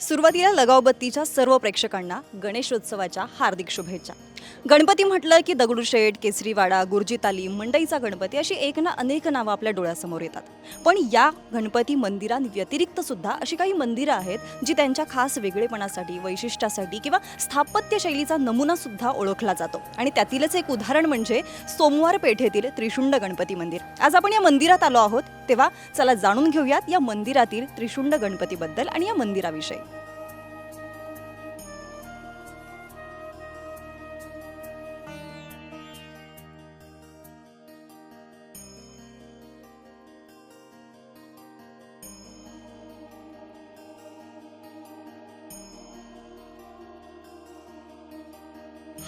सुरुवातीला लगावबत्तीच्या सर्व प्रेक्षकांना गणेशोत्सवाच्या हार्दिक शुभेच्छा. गणपती म्हटलं की दगडूशेठ केसरीवाडा गुरुजी मंडईचा गणपती अशी एक ना अनेक नावं आपल्या डोळ्यासमोर येतात. पण या गणपती मंदिरांव्यतिरिक्त सुद्धा अशी काही मंदिरं आहेत जी त्यांच्या खास वेगळेपणासाठी वैशिष्ट्यासाठी किंवा स्थापत्य शैलीचा नमुना सुद्धा ओळखला जातो. आणि त्यातीलच एक उदाहरण म्हणजे सोमवार पेठेतील त्रिशुंड गणपती मंदिर. आज आपण या मंदिरात आलो आहोत तेव्हा चला जाणून घेऊयात या मंदिरातील त्रिशुंड गणपतीबद्दल आणि या मंदिराविषयी.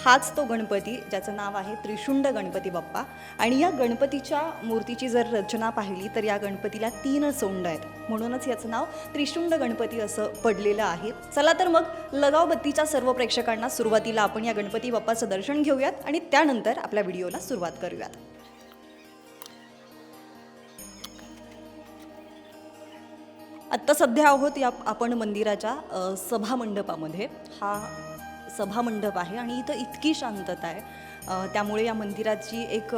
हाच तो गणपती ज्याचं नाव आहे त्रिशुंड गणपती बाप्पा. आणि या गणपतीच्या मूर्तीची जर रचना पाहिली तर या गणपतीला तीन सोंड आहेत. म्हणूनच याचं नाव त्रिशुंड गणपती असं पडलेलं आहे. चला तर मग लगावबत्तीच्या सर्व प्रेक्षकांना सुरुवातीला आपण या गणपती बाप्पाचं दर्शन घेऊयात आणि त्यानंतर आपल्या व्हिडिओला सुरुवात करूयात. आत्ता सध्या आहोत या आपण मंदिराच्या सभामंडपामध्ये. हा सभामंडप आहे आणि इथं इतकी शांतता आहे. त्यामुळे या मंदिराची एक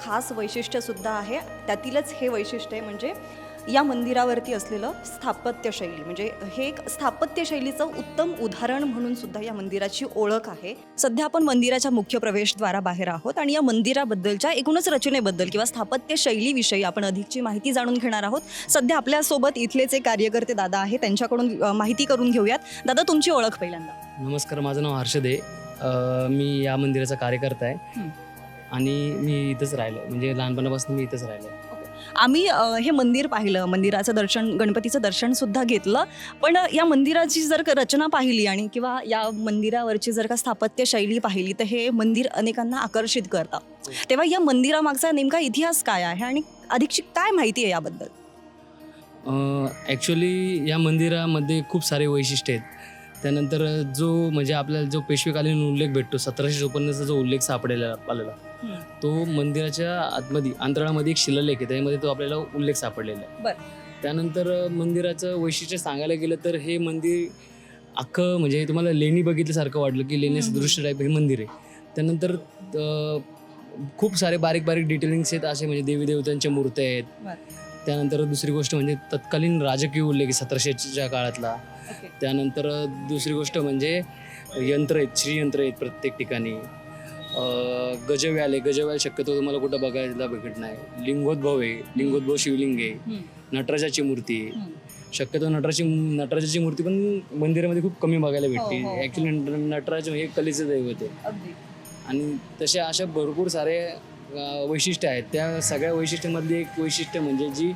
खास वैशिष्ट्यसुद्धा आहे त्यातीलच हे वैशिष्ट्य आहे म्हणजे या मंदिरावरती असलेलं स्थापत्यशैली म्हणजे हे एक स्थापत्यशैलीचं उत्तम उदाहरण म्हणून सुद्धा या मंदिराची ओळख आहे. सध्या आपण मंदिराच्या मुख्य प्रवेशद्वारा बाहेर आहोत आणि या मंदिराबद्दलच्या एकूणच रचनेबद्दल किंवा स्थापत्यशैलीविषयी आपण अधिकची माहिती जाणून घेणार आहोत. सध्या आपल्यासोबत इथले जे कार्यकर्ते दादा आहे त्यांच्याकडून माहिती करून घेऊयात. दादा तुमची ओळख पहिल्यांदा. नमस्कार माझं नाव हर्षद आहे. मी या मंदिराचा कार्यकर्ता आहे. आणि मी इथंच राहिलो. म्हणजे लहानपणापासून मी इथंच राहिलो. आम्ही हे मंदिर पाहिलं. मंदिराचं दर्शन गणपतीचं दर्शन सुद्धा घेतलं. पण या मंदिराची जर का रचना पाहिली आणि किंवा या मंदिरावरची जर का स्थापत्य शैली पाहिली तर हे मंदिर अनेकांना आकर्षित करतं. तेव्हा या मंदिरामागचा नेमका इतिहास काय आहे आणि अधिकची काय माहिती आहे याबद्दल? ॲक्च्युली या मंदिरामध्ये खूप सारे वैशिष्ट्य आहेत. त्यानंतर जो म्हणजे आपल्याला जो पेशवेकालीन उल्लेख भेटतो सतराशे चोपन्नचा जो उल्लेख सापडलेला आलेला. तो मंदिराच्या आतमध्ये अंतराळामध्ये एक शिलालेख आहे त्यामध्ये तो आपल्याला उल्लेख सापडलेला आहे. त्यानंतर मंदिराचं वैशिष्ट्य सांगायला गेलं तर हे मंदिर अख्खं म्हणजे तुम्हाला लेणी बघितल्यासारखं वाटलं की लेण्याचं हम्म. दृश्य टाईप हे मंदिर आहे त्यानंतर खूप सारे बारीक बारीक डिटेलिंग्स आहेत असे म्हणजे देवी देवतांच्या मूर्त्या आहेत त्यानंतर दुसरी गोष्ट म्हणजे तत्कालीन राजकीय उल्लेख सतराशेच्या काळातला. त्यानंतर दुसरी गोष्ट म्हणजे यंत्र आहेत श्रीयंत्र आहेत प्रत्येक ठिकाणी. गजव्याल आहे. गजव्याल शक्यतो तुम्हाला कुठं बघायला भेटत नाही. लिंगोद्भव आहे. लिंगोद्भव शिवलिंग आहे. नटराजाची मूर्ती आहे. शक्यतो नटराची नटराजाची मूर्ती पण मंदिरामध्ये खूप कमी बघायला भेटते. हो, हो, हो. ॲक्च्युली नटराज हे कलेचं दैवत आहे. आणि तसे अशा भरपूर सारे वैशिष्ट्य आहेत त्या सगळ्या वैशिष्ट्यांमधली एक वैशिष्ट्य म्हणजे जी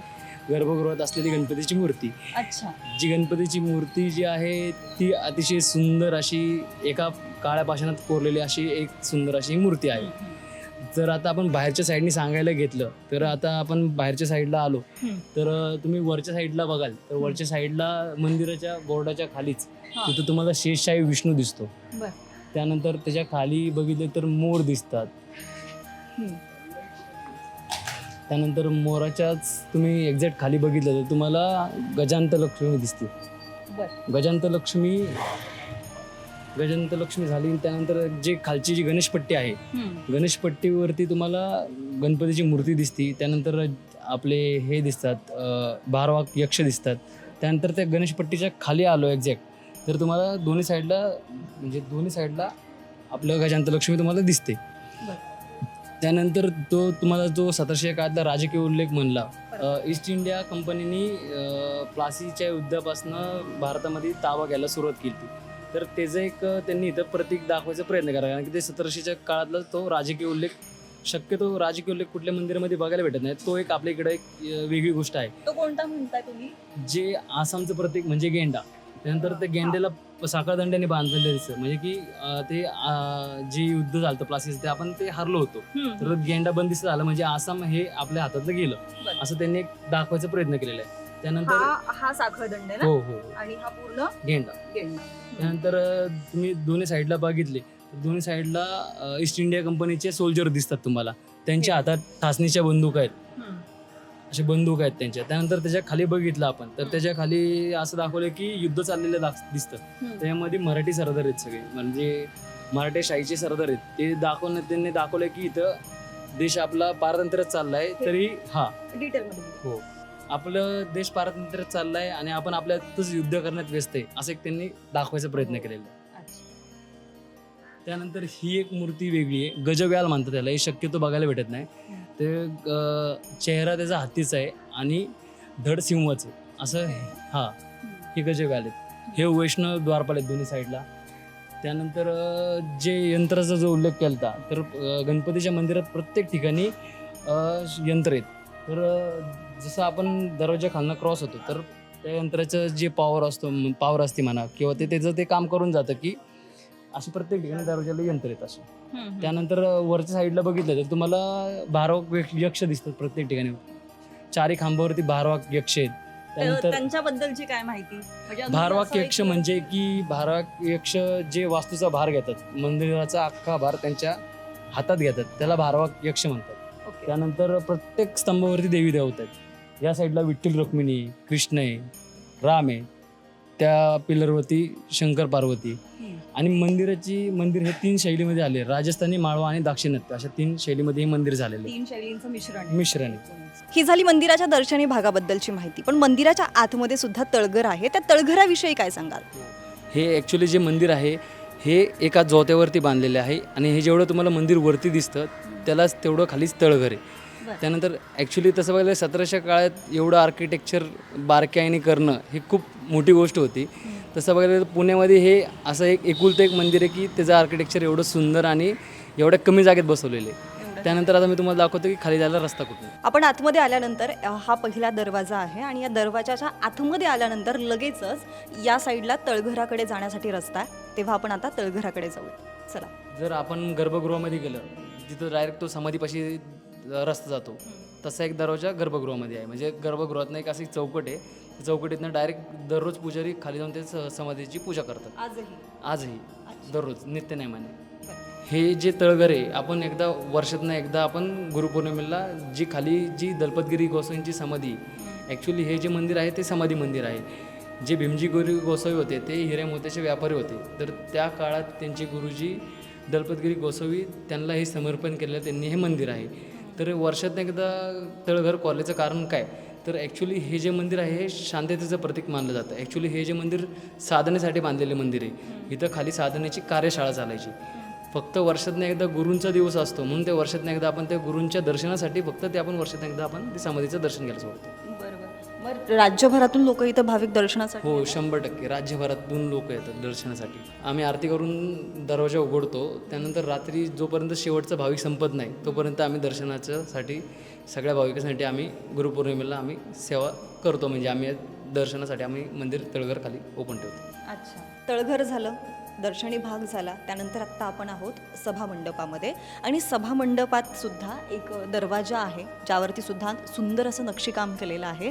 गर्भगृहात असलेली गणपतीची मूर्ती अच्छा जी गणपतीची मूर्ती जी आहे ती अतिशय सुंदर अशी एका काळ्या पाषाणात कोरलेली अशी एक सुंदर अशी मूर्ती आहे जर आता आपण बाहेरच्या साईडनी सांगायला घेतलं तर आता आपण बाहेरच्या साईडला आलो. तर तुम्ही वरच्या साईडला बघाल तर वरच्या साईडला मंदिराच्या बोर्डाच्या खालीच. तिथं तुम्हाला शेषशाही विष्णू दिसतो. त्यानंतर त्याच्याखाली बघितले तर मोर दिसतात. त्यानंतर मोराच्याच तुम्ही एक्झॅक्ट खाली बघितलं तर तुम्हाला गजांत लक्ष्मी दिसते. गजांत लक्ष्मी गजांत लक्ष्मी झाली त्यानंतर जे खालची जी गणेशपट्टी आहे गणेशपट्टीवरती तुम्हाला गणपतीची मूर्ती दिसते. त्यानंतर आपले हे दिसतात अं, बारवाक यक्ष दिसतात. त्यानंतर त्या गणेशपट्टीच्या खाली आलो एक्झॅक्ट तर तुम्हाला दोन्ही साईडला म्हणजे दोन्ही साईडला आपलं गजांत लक्ष्मी तुम्हाला दिसते. त्यानंतर तो तुम्हाला जो सतराशे काळातला राजकीय उल्लेख म्हणला ईस्ट इंडिया कंपनीनी प्लासीच्या युद्धापासनं भारतामध्ये ताबा घ्यायला सुरुवात केली तर त्याचं एक त्यांनी इथं प्रतीक दाखवायचा प्रयत्न करा कारण की ते सतराशेच्या काळातला तो राजकीय उल्लेख शक्यतो राजकीय उल्लेख कुठल्या मंदिरामध्ये बघायला भेटत नाही तो एक आपल्या इकडे एक वेगळी गोष्ट आहे. तो कोणता म्हणताय तुम्ही? जे आसामचं प्रतीक म्हणजे गेंडा. त्यानंतर त्या गेंड्याला साखळदंड्याने बांधलेलं दिसतं म्हणजे की अ, ते अ, जे युद्ध झालं प्लासीचं ते आपण ते हरलो होतो. तर गेंडा बंदिस्त झालं. म्हणजे आसाम हे आपल्या हातातलं गेलं. बरं. असं त्यांनी एक दाखवायचा प्रयत्न केलेला आहे. त्यानंतर हा साखळदंड ना? हो हो. आणि हा पूर्ण गेंडा. गेंडा. त्यानंतर अ, तुम्ही दोन्ही साईडला बघितले. तर दोन्ही साईडला अ, ईस्ट इंडिया कंपनीचे सोल्जर दिसतात तुम्हाला. त्यांच्या हातात ठासणीच्या बंदूक आहेत. असे बंदूक आहेत त्यांच्या. त्यानंतर त्याच्याखाली बघितलं आपण तर त्याच्याखाली असं दाखवलं की युद्ध चाललेलं दाख दिसतं. त्याच्यामध्ये मराठी सरदार आहेत सगळे. म्हणजे मराठी शाहीचे सरदार आहेत. ते दाखवणं त्यांनी दाखवलं की इथं देश आपला पारतंत्र्यात चाललाय तरी हा. हो. आपलं देश पारतंत्र्यात चाललाय आणि आपण आपल्यातच युद्ध करण्यात व्यस्त आहे असं एक त्यांनी दाखवायचा प्रयत्न केलेला आहे. त्यानंतर ही एक मूर्ती वेगळी आहे. गजव्याल म्हणतात त्याला. हे शक्यतो बघायला भेटत नाही. ते चेहरा त्याचा हत्तीचा आहे आणि धड सिंहाचं आहे. असं हां हा हे गजव्याल आहेत. हे वैष्णव द्वारपाल आहेत दोन्ही साईडला. त्यानंतर जे यंत्राचा जो उल्लेख केला होता तर गणपतीच्या मंदिरात प्रत्येक ठिकाणी यंत्र आहेत. तर जसं आपण दरवाजा खालनं क्रॉस होतो तर त्या यंत्राचं जे पॉवर असतो पॉवर असते म्हणा किंवा ते त्याचं ते काम करून जातं की अशी प्रत्येक ठिकाणी दरवाजाला यंत्र आहेत असे. त्यानंतर वरच्या साईडला बघितलं तर तुम्हाला बारवाक यक्ष- दिसतात प्रत्येक ठिकाणी. चारी खांबावरती बारवाक यक्ष आहेत. त्यानंतर त्यांच्याबद्दलची काय माहिती? म्हणजे भारवाक असं यक्ष म्हणजे की भारवाक यक्ष जे वास्तूचा भार घेतात. मंदिराचा अख्खा भार त्यांच्या हातात घेतात. त्याला भारवाक यक्ष म्हणतात. त्यानंतर प्रत्येक स्तंभावरती देवी देवत आहेत. या साईडला विठ्ठल रुक्मिणी कृष्ण आहे राम आहे. त्या पिलरवरती शंकर पार्वती. आणि मंदिराची मंदिर हे तीन शैलीमध्ये आले. राजस्थानी माळवा आणि दाक्षिणात्य अशा तीन शैलीमध्ये हे मंदिर झालेलं. तीन शैलींचं मिश्रण आहे. मिश्रण आहे. ही झाली मंदिराच्या दर्शनी भागाबद्दलची माहिती. पण मंदिराच्या आतमध्ये सुद्धा तळघर आहे. त्या तळघराविषयी काय सांगाल? हे ॲक्च्युली जे मंदिर आहे हे एका जोत्यावरती बांधलेले आहे आणि हे जेवढं तुम्हाला मंदिर वरती दिसतं त्यालाच तेवढं खालीच तळघर आहे. त्यानंतर ॲक्च्युली तसं बघायला सतराशे काळात एवढं आर्किटेक्चर बारकाईने करणं ही खूप मोठी गोष्ट होती. तसं बघायला तर पुण्यामध्ये हे असं एक एकुलतं एक मंदिर आहे की त्याचं आर्किटेक्चर एवढं सुंदर आणि एवढ्या कमी जागेत बसवलेलं आहे. त्यानंतर आता मी तुम्हाला दाखवतो की खाली जायला रस्ता कुठून आपण आतमध्ये आल्यानंतर हा पहिला दरवाजा आहे आणि या दरवाजाच्या आतमध्ये आल्यानंतर लगेचच या साईडला तळघराकडे जाण्यासाठी रस्ता आहे. तेव्हा आपण आता तळघराकडे जाऊया. चला. जर आपण गर्भगृहामध्ये गेलं तिथं डायरेक्ट तो समाधीपाशी रस्ता जातो तसा एक दरवाजा गर्भगृहामध्ये आहे. म्हणजे गर्भगृहातनं एक अशी चौकट आहे चौकटीतनं डायरेक्ट दररोज पुजारी खाली जाऊन ते स- समाधीची पूजा करतात. आजही? आजही. दररोज. नित्यनेमाने हे जे तळघर आहे आपण एकदा वर्षातनं एकदा आपण गुरुपौर्णिमेला जी खाली जी दलपतगिरी गोसाईंची समाधी ॲक्च्युली हे जे मंदिर आहे ते समाधी मंदिर आहे. जे भीमजी गुरु गोसावी होते ते हिरे मोत्याचे व्यापारी होते. तर त्या काळात त्यांचे गुरुजी दलपतगिरी गोसावी त्यांना हे समर्पण केलेलं त्यांनी हे मंदिर आहे. तर वर्षातनं एकदा तळघर कॉलेजचं कारण काय? तर ॲक्च्युली हे जे मंदिर आहे हे शांततेचं प्रतीक मानलं जातं. ॲक्च्युली हे जे मंदिर साधनेसाठी बांधलेले मंदिर आहे. इथं खाली साधनेची कार्यशाळा चालायची. फक्त वर्षातनं एकदा गुरूंचा दिवस असतो. म्हणून ते वर्षातनं एकदा आपण त्या गुरूंच्या दर्शनासाठी फक्त ते आपण वर्षातनं एकदा आपण ते समाधीचं दर्शन घ्यायला सोडतो बरोबर. मग राज्यभरातून लोक इथं भाविक दर्शनासाठी हो शंभर टक्के. राज्यभरातून लोक येतात दर्शनासाठी. आम्ही आरती करून दरवाजा उघडतो. त्यानंतर रात्री जोपर्यंत शेवटचा भाविक संपत नाही तोपर्यंत आम्ही दर्शनाच्यासाठी सगळ्या भाविकांसाठी आम्ही गुरुपौर्णिमेला आम्ही सेवा करतो. म्हणजे आम्ही दर्शनासाठी आम्ही मंदिर तळघर खाली ओपन ठेवतो. अच्छा. तळघर झालं दर्शनी भाग झाला त्यानंतर आत्ता आपण आहोत सभा मंडपामध्ये आणि सभा मंडपात सुद्धा एक दरवाजा आहे ज्यावरती सुद्धा सुंदर असं नक्षीकाम केलेलं आहे.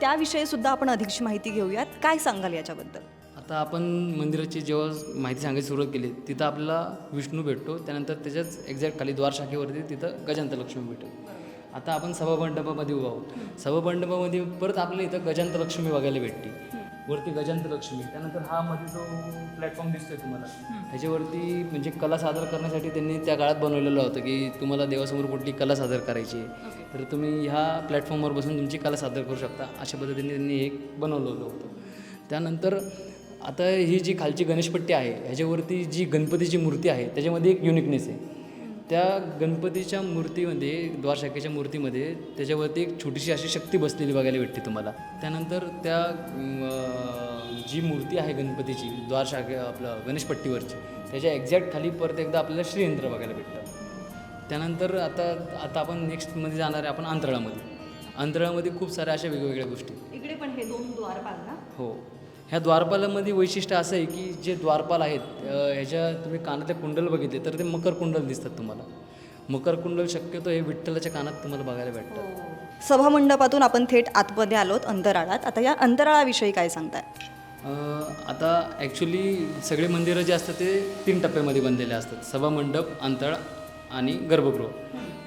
त्याविषयी सुद्धा आपण अधिकची माहिती घेऊयात. काय सांगाल याच्याबद्दल? आता आपण मंदिराची जेव्हा माहिती सांगायची सुरुवात केली तिथं आपल्याला विष्णू भेटतो. त्यानंतर त्याच्याच एक्झॅक्ट खाली द्वार शाखेवरती तिथं गजांत लक्ष्मी भेटेल आता आपण सभामंडपामध्ये उभा आहोत. सभामंडपामध्ये परत आपल्याला इथं गजांत लक्ष्मी बघायला भेटते. वरती गजांत लक्ष्मी. त्यानंतर हा मध्ये जो प्लॅटफॉर्म दिसतोय तुम्हाला ह्याच्यावरती म्हणजे कला सादर करण्यासाठी त्यांनी त्या काळात बनवलेलं होतं की तुम्हाला देवासमोर कुठली कला सादर करायची आहे. तर तुम्ही ह्या प्लॅटफॉर्मवर बसून तुमची कला सादर करू शकता. अशा पद्धतीने त्यांनी एक बनवलेलं होतं. त्यानंतर आता ही जी खालची गणेशपट्टी आहे ह्याच्यावरती जी गणपतीची मूर्ती आहे त्याच्यामध्ये एक युनिकनेस आहे. त्या गणपतीच्या मूर्तीमध्ये द्वारशाखेच्या मूर्तीमध्ये त्याच्यावरती एक छोटीशी अशी शक्ती बसलेली बघायला भेटते तुम्हाला. त्यानंतर त्या जी मूर्ती आहे गणपतीची द्वारशाखे आपलं गणेशपट्टीवरची त्याच्या एक्झॅक्ट खाली परत एकदा आपल्याला श्रीयंत्र बघायला भेटतं. त्यानंतर आता आता आपण नेक्स्टमध्ये जाणार आहे आपण अंतराळामध्ये. अंतराळामध्ये खूप साऱ्या अशा वेगवेगळ्या गोष्टी. इकडे पण हे दोन द्वारपाल ना हो. ह्या द्वारपालामध्ये वैशिष्ट्य असं आहे की जे द्वारपाल आहेत ह्याच्या तुम्ही कानातले कुंडल बघितले तर ते मकर कुंडल दिसतात तुम्हाला. मकर कुंडल शक्यतो हे विठ्ठलाच्या कानात तुम्हाला बघायला भेटतं सभा मंडपातून आपण थेट आतमध्ये आलोत अंतराळात. आता या अंतराळाविषयी काय सांगताय? आता ॲक्च्युली सगळे मंदिरं जे असतात ते तीन टप्प्यामध्ये बनलेले असतात. सभामंडप अंतळ आणि गर्भगृह.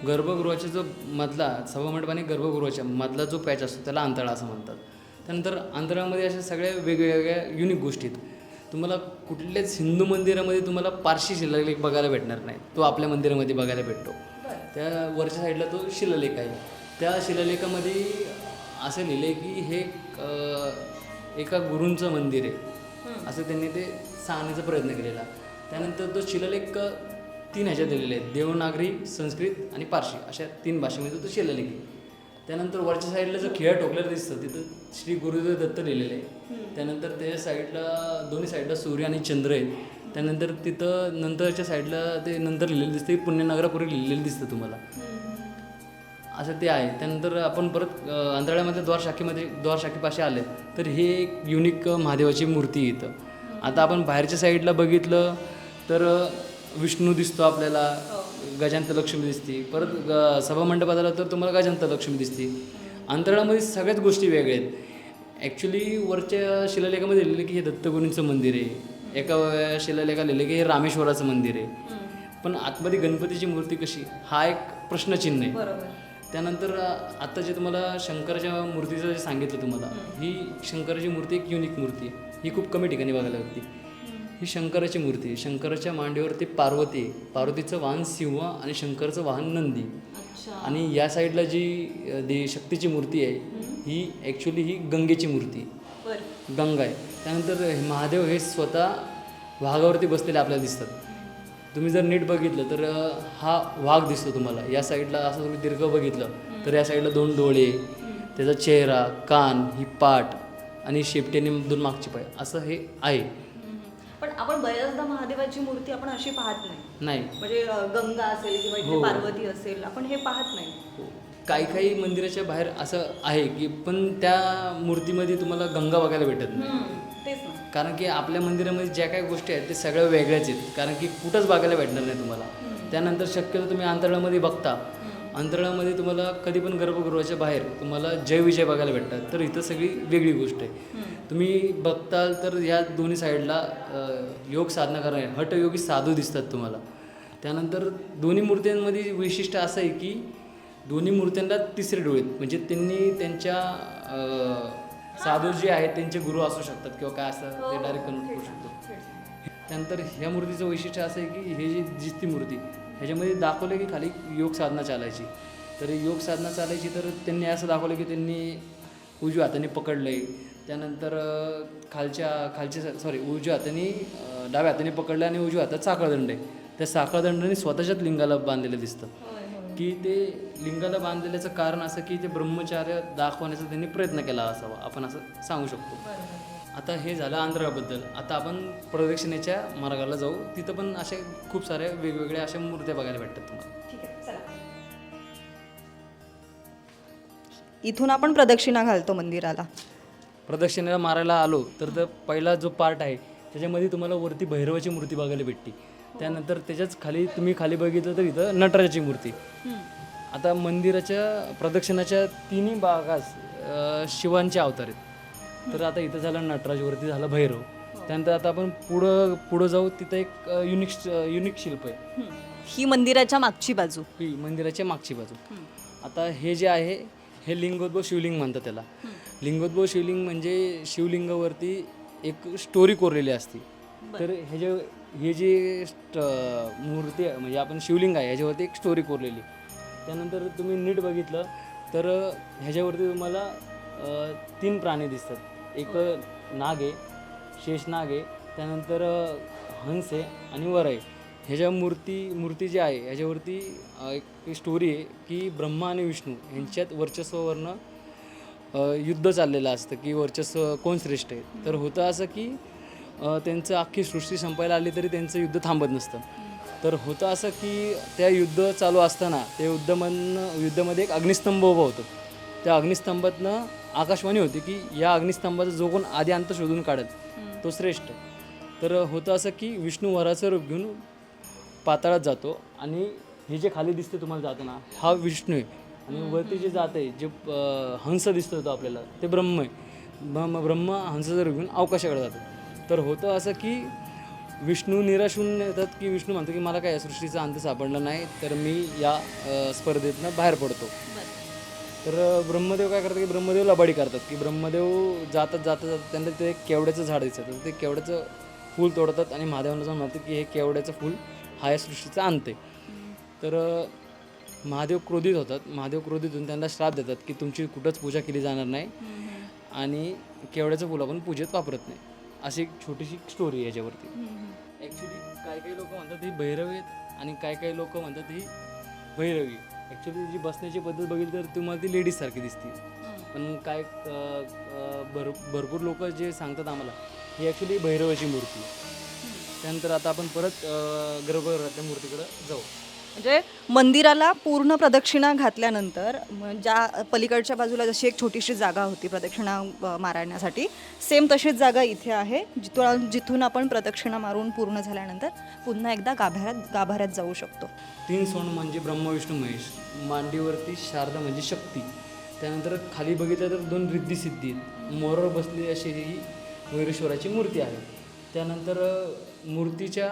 गर्भगृहाच्या जो मधला सभामंडप आणि गर्भगृहाच्या मधला जो पॅच असतो त्याला अंतळा असं म्हणतात. त्यानंतर अंतरामध्ये अशा सगळ्या वेगवेगळ्या युनिक गोष्टी आहेत. तुम्हाला कुठल्याच हिंदू मंदिरामध्ये तुम्हाला पारशी शिलालेख बघायला भेटणार नाही. तो आपल्या मंदिरामध्ये बघायला भेटतो. त्या वरच्या साईडला तो शिलालेख आहे. त्या शिलालेखामध्ये असं लिहिलं आहे की हे एका गुरूंचं मंदिर आहे. असं त्यांनी ते सांगण्याचा प्रयत्न केलेला. त्यानंतर तो शिलालेख तीन ह्याच्यात दिलेले आहेत. देवनागरी संस्कृत आणि पारशी. अशा तीन भाषेमध्ये तो शिलालेख आहे. त्यानंतर वरच्या साईडला जो खिळा ठोकलेला दिसतं तिथं श्री गुरुदेव दत्त लिहिलेलं आहे. त्यानंतर त्याच्या साईडला दोन्ही साईडला सूर्य आणि चंद्र आहेत. त्यानंतर तिथं नंतरच्या साईडला ते नंतर लिहिलेलं दिसतं. की पुण्यनगरापूर्वी लिहिलेलं दिसतं तुम्हाला. असं ते आहे. त्यानंतर आपण परत अ, अंतराळ्यामधल्या द्वार शाखेमध्ये द्वार शाखेपाशी आले. तर हे एक युनिक महादेवाची मूर्ती इथं. आता आपण बाहेरच्या साईडला बघितलं तर विष्णू दिसतो आपल्याला. गजांत लक्ष्मी दिसते. परत ग सभामंडपात आलं तर तुम्हाला गजांत लक्ष्मी दिसते. अंतराळामध्ये सगळ्याच गोष्टी वेगळ्या आहेत. ॲक्च्युली वरच्या शिलालेखामध्ये लिहिलं की हे दत्तगुरूंचं मंदिर आहे. एका शिलालेखात लिहिलं की हे रामेश्वराचं मंदिर आहे. पण आतमध्ये गणपतीची मूर्ती कशी? हा एक प्रश्नचिन्ह आहे. त्यानंतर अ, आता जे तुम्हाला शंकराच्या मूर्तीचं जे सांगितलं तुम्हाला ही शंकराची मूर्ती एक युनिक मूर्ती आहे. ही खूप कमी ठिकाणी बघायला लागते ही शंकराची मूर्ती आहे. शंकराच्या मांडीवरती पार्वती पार्वतीचं वाहन सिंह आणि शंकरचं वाहन नंदी. आणि या साईडला जी दे शक्तीची मूर्ती आहे ही ॲक्च्युली ही गंगेची मूर्ती गंगा आहे. त्यानंतर महादेव हे स्वतः वाघावरती बसलेले आपल्याला दिसतात. तुम्ही जर नीट बघितलं तर हा वाघ दिसतो तुम्हाला. या साईडला असं तुम्ही दीर्घ बघितलं तर या साईडला दोन डोळे त्याचा चेहरा कान ही पाठ आणि शेपटीने दोन मागचे पाय असं हे आहे. पण आपण बऱ्याचदा महादेवाची मूर्ती आपण अशी पाहत नाही. नाही. म्हणजे गंगा असेल किंवा इथे हो. पार्वती असेल आपण हे पाहत नाही. काही काही मंदिराच्या बाहेर असं आहे की पण त्या मूर्तीमध्ये तुम्हाला गंगा बघायला भेटत नाही. तेच ना. कारण की आपल्या मंदिरामध्ये ज्या काही गोष्टी आहेत ते सगळ्या वेगळ्याच आहेत. कारण की कुठंच बघायला भेटणार नाही तुम्हाला. त्यानंतर शक्यतो तुम्ही अंतराळामध्ये बघता. अंतराळामध्ये तुम्हाला कधी पण गर्भगृहाच्या बाहेर तुम्हाला जय विजय बघायला भेटतात. तर इथं सगळी वेगळी गोष्ट आहे. तुम्ही बघताल तर या दोन्ही साईडला योग साधना करणारे हटयोगी साधू दिसतात तुम्हाला. त्यानंतर दोन्ही मूर्त्यांमध्ये वैशिष्ट्य असं आहे की दोन्ही मूर्त्यांना तिसरे डोळे. म्हणजे त्यांनी त्यांच्या साधू जे आहेत त्यांचे गुरु असू शकतात किंवा काय असं ते डायरेक्ट कन्वर्ट करू शकतो त्यानंतर ह्या मूर्तीचं वैशिष्ट्य असं आहे की हे जी दिसती मूर्ती ह्याच्यामध्ये दाखवलं की खाली योग साधना चालायची. तर योग साधना चालायची तर त्यांनी असं दाखवलं की त्यांनी उजव्या हाताने पकडलं आहे त्यानंतर खालच्या खालच्या सॉरी उजव्या हाताने डाव्या हाताने पकडलं आणि उजव्या हातात साखळदंड आहे. त्या साखळदंडाने स्वतःच्याच लिंगाला बांधलेलं दिसतं. की ते लिंगाला बांधलेल्याचं कारण असं की ते ब्रह्मचार्य दाखवण्याचा त्यांनी प्रयत्न केला असावा आपण असं सांगू शकतो. आता हे झालं आंध्राबद्दल. आता आपण प्रदक्षिणेच्या मार्गाला जाऊ. तिथं पण अशा खूप साऱ्या वेगवेगळ्या अशा मूर्त्या बघायला भेटतात तुम्हाला. ठीक आहे चला. इथून आपण प्रदक्षिणा घालतो मंदिराला. प्रदक्षिणेला मारायला आलो तर तर पहिला जो पार्ट आहे त्याच्यामध्ये तुम्हाला वरती भैरवाची मूर्ती बघायला भेटते. त्यानंतर त्याच्याच खाली तुम्ही खाली बघितलं तर इथं नटराजाची मूर्ती. आता मंदिराच्या प्रदक्षिणाच्या तिन्ही भागास शिवांचे अवतार आहेत. तर आता इथं झालं नटराज वरती झालं भैरव. त्यानंतर आता आपण पुढं पुढं जाऊ तिथं एक युनिक युनिक शिल्प आहे. ही मंदिराच्या मागची बाजू. ही मंदिराच्या मागची बाजू. आता हे जे आहे हे लिंगोद्भव शिवलिंग म्हणतात त्याला. लिंगोद्भव शिवलिंग म्हणजे शिवलिंगावरती एक स्टोरी कोरलेली असते. तर हे जे हे जे स्ट- मूर्ती आहे म्हणजे आपण शिवलिंग आहे ह्याच्यावरती एक स्टोरी कोरलेली. त्यानंतर तुम्ही नीट बघितलं तर ह्याच्यावरती तुम्हाला अ, तीन प्राणी दिसतात. एक नाग आहे शेषनाग आहे त्यानंतर हंस आहे आणि वर आहे. ह्याच्या मूर्ती मूर्ती जी आहे ह्याच्यावरती अ, एक स्टोरी आहे की ब्रह्मा आणि विष्णू यांच्यात वर्चस्वावरनं अ, युद्ध चाललेलं असतं की वर्चस्व कोण श्रेष्ठ आहे? तर होतं असं की त्यांचं अख्खी सृष्टी संपायला आली तरी त्यांचं युद्ध थांबत नसतं. तर होतं असं की त्या युद्ध चालू असताना त्या युद्धमधनं युद्धामध्ये एक अग्निस्तंभ उभा होतो. त्या अग्निस्तंभातनं आकाशवाणी होती की या अग्निस्तंभाचा जो कोण आधी अंत शोधून काढत तो श्रेष्ठ तर होतं असं की विष्णू वराचं रूप घेऊन पाताळात जातो आणि हे जे खाली दिसते तुम्हाला जाताना हा विष्णू आहे. आणि वरती जे जात आहे जे हंस दिसतो तो आपल्याला ते ब्रह्म आहे. ब्रह्म ब्रह्म हंस जर घेऊन अवकाशाकडे जातो तर होतं असं की विष्णू निराश होऊन येतात की विष्णू म्हणतो की मला काय या सृष्टीचा अंत सापडला नाही तर मी या स्पर्धेतनं बाहेर पडतो. तर ब्रह्मदेव काय करतात की ब्रह्मदेव लबाडी करतात की ब्रह्मदेव जातात जातात जातात त्यांना ते केवड्याचं झाड दिसतं तर ते केवड्याचं फूल तोडतात आणि महादेवांना जाऊन म्हणतात की हे केवड्याचं फूल हा या सृष्टीचा अंत आहे. तर महादेव क्रोधित होतात. महादेव क्रोधित होऊन त्यांना श्राप देतात की तुमची कुठंच पूजा केली जाणार नाही. आणि केवड्याचं फुल आपण पूजेत वापरत नाही. अशी एक छोटीशी स्टोरी आहे याच्यावरती. ॲक्च्युली काही काही लोक म्हणतात ही भैरवी आहेत आणि काही काही लोक म्हणतात ही भैरवी. ॲक्च्युली जी बसण्याची पद्धत बघितली तर तुम्हाला ती लेडीजसारखी दिसते. पण काय भर भरपूर लोक जे सांगतात आम्हाला ही ॲक्च्युली भैरवाची मूर्ती. त्यानंतर आता आपण परत गर्भगृहातल्या मूर्तीकडे जाऊ. म्हणजे मंदिराला पूर्ण प्रदक्षिणा घातल्यानंतर ज्या पलीकडच्या बाजूला जशी एक छोटीशी जागा होती प्रदक्षिणा मारण्यासाठी सेम तशीच जागा इथे आहे. जिथून जिथून आपण प्रदक्षिणा मारून पूर्ण झाल्यानंतर पुन्हा एकदा गाभाऱ्यात गाभाऱ्यात जाऊ शकतो. तीन सोन म्हणजे ब्रह्मविष्णू महेश. मांडीवरती शारदा म्हणजे शक्ती. त्यानंतर खाली बघितलं तर दोन रिद्धी सिद्धी आहेत. बसली अशी ही मयुरेश्वराची मूर्ती आहे. त्यानंतर मूर्तीच्या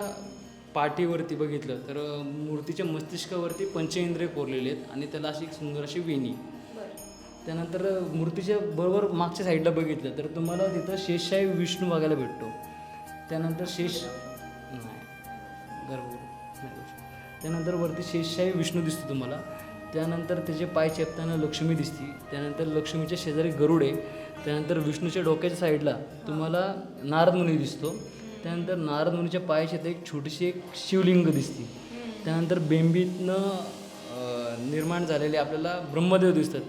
पाठीवरती बघितलं तर मूर्तीच्या मस्तिष्कावरती पंचेंद्रिय कोरलेले आहेत आणि त्याला अशी एक सुंदर अशी वेणी. त्यानंतर मूर्तीच्या बरोबर मागच्या साईडला बघितलं तर तुम्हाला तिथं शेषशाही विष्णू बघायला भेटतो. त्यानंतर शेष नाही शकत. त्यानंतर वरती शेषशाही विष्णू दिसतो तुम्हाला. त्यानंतर त्याचे पाय चेपताना लक्ष्मी दिसती. त्यानंतर लक्ष्मीच्या शेजारी गरुड आहे. त्यानंतर विष्णूच्या डोक्याच्या साईडला तुम्हाला नारद मुनी दिसतो. त्यानंतर नारद मुनीच्या इथं एक छोटीशी एक शिवलिंग दिसते. त्यानंतर बेंबीतनं निर्माण झालेले आपल्याला ब्रह्मदेव दिसतात.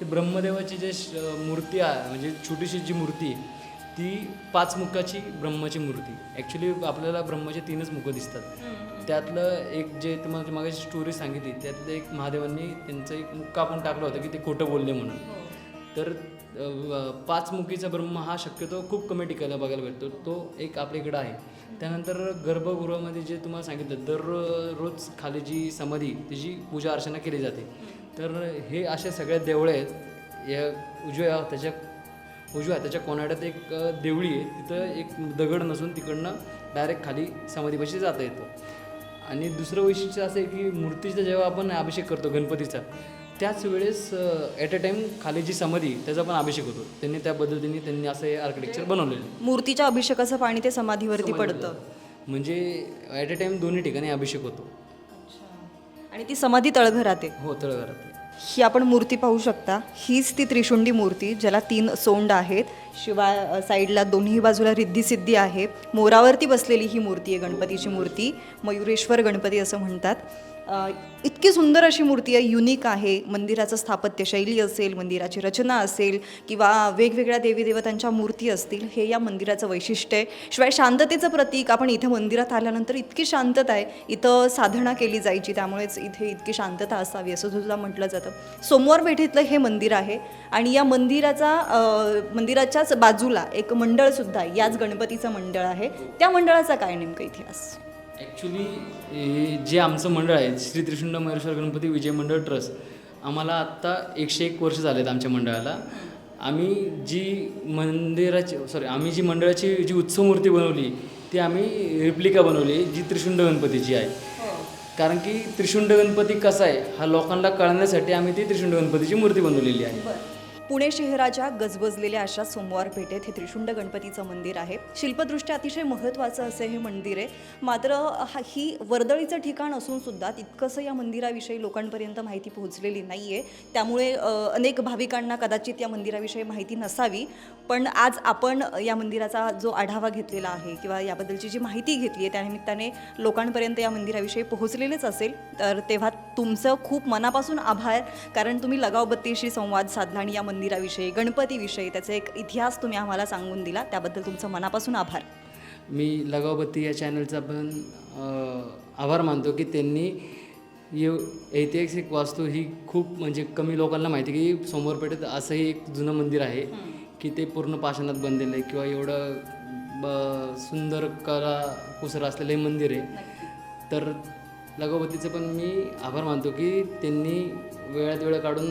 ते ब्रह्मदेवाची जे श- मूर्ती आहे म्हणजे छोटीशी जी मूर्ती आहे ती पाच मुखाची ब्रह्माची मूर्ती. ॲक्च्युली आपल्याला ब्रह्माचे तीनच मुखं दिसतात. त्यातलं एक जे तुम्हाला मागे स्टोरी सांगितली त्यातलं एक महादेवांनी त्यांचं एक मुक्का आपण टाकलं होतं की ते खोटं बोलले म्हणून. तर पाचमुखीचा पाच मुखीचा ब्रह्म हा शक्यतो खूप कमी ठिकाणी बघायला भेटतो. तो एक आपल्याकडं आहे. त्यानंतर गर्भगृहामध्ये जे तुम्हाला सांगितलं दररोज खाली जी समाधी त्याची पूजा अर्चना केली जाते तर हे अशा सगळ्या देवळे आहेत. या उजव्या त्याच्या उजव्या त्याच्या कोनाड्यात एक देवळी आहे. तिथं एक दगड नसून तिकडनं डायरेक्ट खाली समाधीपाशी जाता येतं. आणि दुसरं वैशिष्ट्य असं आहे की मूर्तीचा जेव्हा आपण अभिषेक करतो गणपतीचा त्याच वेळेस ॲट अ टाइम खाली जी समाधी त्याचा पण अभिषेक होतो. त्यांनी त्या पद्धतीने त्यांनी असं हे आर्किटेक्चर बनवलेलं. मूर्तीच्या अभिषेकाचं पाणी ते समाधीवरती पडतं. म्हणजे ॲट अ टाइम दोन्ही ठिकाणी अभिषेक होतो. आणि ती समाधी तळघरात आहे. हो तळघरात ही आपण मूर्ती पाहू शकता. हीच ती त्रिशुंडी मूर्ती ज्याला तीन सोंड आहेत. शिवाय साईडला दोन्ही बाजूला रिद्धिसिद्धी आहे. मोरावरती बसलेली ही मूर्ती आहे गणपतीची मूर्ती. मयुरेश्वर गणपती असं म्हणतात. इतकी सुंदर अशी मूर्ती आहे युनिक आहे. मंदिराचं स्थापत्य शैली असेल मंदिराची रचना असेल किंवा वेगवेगळ्या देवी देवतांच्या मूर्ती असतील हे या मंदिराचं वैशिष्ट्य आहे. शिवाय शांततेचं प्रतीक आपण इथे मंदिरात आल्यानंतर इतकी शांतता आहे. इथं साधना केली जायची त्यामुळेच इथे इतकी शांतता असावी असं सुद्धा म्हटलं जातं. सोमवार पेठेतलं हे मंदिर आहे आणि या मंदिराचा मंदिराच्याच बाजूला एक मंडळसुद्धा याच गणपतीचं मंडळ आहे. त्या मंडळाचा काय नेमका इतिहास? ॲक्च्युली जे आमचं मंडळ आहे श्री त्रिशुंड महेश्वर गणपती विजय मंडळ ट्रस्ट आम्हाला आत्ता एकशे एक वर्ष झालेत आमच्या मंडळाला. आम्ही जी मंदिराची सॉरी आम्ही जी मंडळाची जी उत्सव मूर्ती बनवली ती आम्ही रिप्लिका बनवली जी त्रिशुंड गणपतीची आहे. कारण की त्रिशुंड गणपती कसा आहे हा लोकांना कळण्यासाठी आम्ही ती त्रिशुंड गणपतीची मूर्ती बनवलेली आहे. पुणे शहराच्या गजबजलेल्या अशा सोमवार पेठेत हे त्रिशुंड गणपतीचं मंदिर आहे. शिल्पदृष्ट्या अतिशय महत्त्वाचं असं हे मंदिर आहे. मात्र हा ही वर्दळीचं ठिकाण असून सुद्धा तितकंसं या मंदिराविषयी लोकांपर्यंत माहिती पोहोचलेली नाही आहे त्यामुळे अनेक भाविकांना कदाचित या मंदिराविषयी माहिती नसावी. पण आज आपण या मंदिराचा जो आढावा घेतलेला आहे किंवा याबद्दलची जी माहिती घेतली आहे त्यानिमित्ताने लोकांपर्यंत या मंदिराविषयी पोहोचलेलेच असेल. तर तेव्हा तुमचं खूप मनापासून आभार कारण तुम्ही लगावबत्तीशी संवाद साधला आणि या मंदिराविषयी गणपतीविषयी त्याचा एक इतिहास तुम्ही आम्हाला सांगून दिला त्याबद्दल तुमचं मनापासून आभार. मी लगावबत्ती या चॅनलचा पण आभार मानतो की त्यांनी येव ऐतिहासिक वास्तू ही खूप म्हणजे कमी लोकांना माहिती आहे की सोमवारपेठेत असंही एक जुनं मंदिर आहे की ते पूर्ण पाषाणात बनलेलं आहे किंवा एवढं ब सुंदर कला कुसर असलेलं हे मंदिर आहे. तर लगावतीचं पण मी आभार मानतो की त्यांनी वेळात वेळ काढून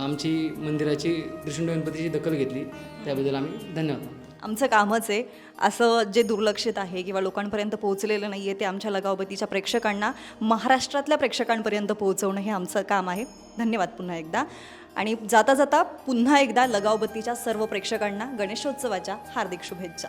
आमची मंदिराची त्रिशुंड गणपतीची दखल घेतली. त्याबद्दल आम्ही धन्यवाद आमचं कामच आहे. असं जे दुर्लक्षित आहे किंवा लोकांपर्यंत पोहोचलेलं नाही आहे ते आमच्या लगावबत्तीच्या प्रेक्षकांना महाराष्ट्रातल्या प्रेक्षकांपर्यंत पोहोचवणं हे आमचं काम आहे. धन्यवाद पुन्हा एकदा. आणि जाता जाता पुन्हा एकदा लगावबत्तीच्या सर्व प्रेक्षकांना गणेशोत्सवाच्या हार्दिक शुभेच्छा.